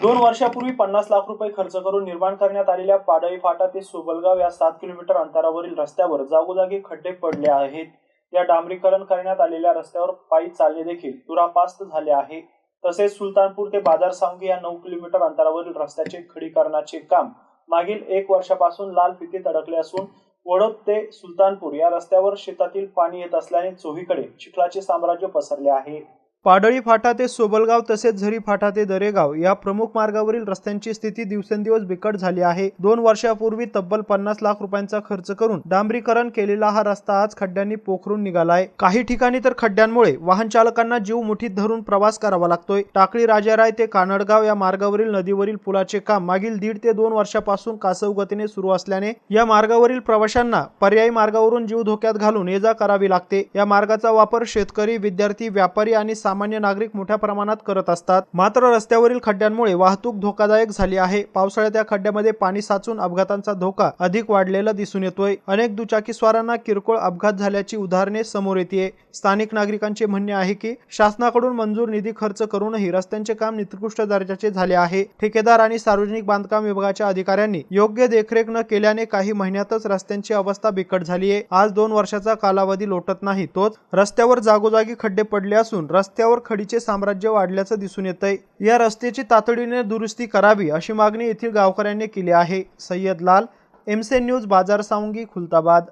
दोन वर्षापूर्वी पन्नास लाख रुपये खर्च करून निर्माण करण्यात आलेल्या पाडळी फाटा ते सोबलगाव या सात किलोमीटर अंतरावरील रस्त्यावर जागोजागी खड्डे पडले आहेत. या डांबरीकरण करण्यात आलेल्या रस्त्यावर पायी चालणे देखील दुरापास्त झाले आहे. तसेच सुलतानपूर ते बाजार सांगी या नऊ किलोमीटर अंतरावरील रस्त्याचे खडीकरणाचे काम मागील एक वर्षापासून लाल फितीत अडकले असून वडोद ते सुलतानपूर या रस्त्यावर शेतातील पाणी येत असल्याने चोहीकडे चिखलाचे साम्राज्य पसरले आहे. पाडळी फाटा ते सोबलगाव तसेच झरी फाटा ते दरेगाव या प्रमुख मार्गावरील रस्त्यांची स्थिती दिवसेंदिवस बिकट झाली आहे. दोन वर्षापूर्वी तब्बल पन्नास लाख रुपयांचा खर्च करून डांबरीकरण केलेला हा रस्ता आज खड्ड्यांनी पोखरून निघालाय. काही ठिकाणी तर खड्ड्यांमुळे वाहन चालकांना जीव मुठीत धरून प्रवास करावा लागतोय. टाकळी राजाराय ते कानडगाव या मार्गावरील नदीवरील पुलाचे काम मागील दीड ते दोन वर्षापासून कासव गतीने सुरू असल्याने या मार्गावरील प्रवाशांना पर्यायी मार्गावरून जीव धोक्यात घालून ये जा करावी लागते. या मार्गाचा वापर शेतकरी विद्यार्थी व्यापारी आणि सामान्य नागरिक मोठ्या प्रमाणात करत असतात. मात्र रस्त्यावरील खड्ड्यांमुळे वाहतूक धोकादायक झाली आहे. पावसाळ्यात या खड्ड्यामध्ये पाणी साचून अपघातांचा धोका अधिक वाढलेला दिसून येतोय. अनेक दुचाकीस्वारांना किरकोळ अपघात झाल्याची उदाहरणे समोर येते स्थानिक नागरिकांचे म्हणणे आहे की शासनाकडून मंजूर निधी खर्च करूनही रस्त्यांचे काम निकृष्ट दर्जाचे झाले आहे. ठेकेदार आणि सार्वजनिक बांधकाम विभागाच्या अधिकाऱ्यांनी योग्य देखरेख न केल्याने काही महिन्यातच रस्त्यांची अवस्था बिकट झाली आहे आज दोन वर्षाचा कालावधी लोटत नाही. तोच रस्त्यावर जागोजागी खड्डे पडले असून रस्ते रस्त्यावर खडीचे साम्राज्य वाढल्याचं दिसून येत आहे या रस्त्याची तातडीने दुरुस्ती करावी अशी मागणी येथील गावकऱ्यांनी केली आहे. सय्यद लाल एमसे न्यूज बाजार सावंगी खुलताबाद.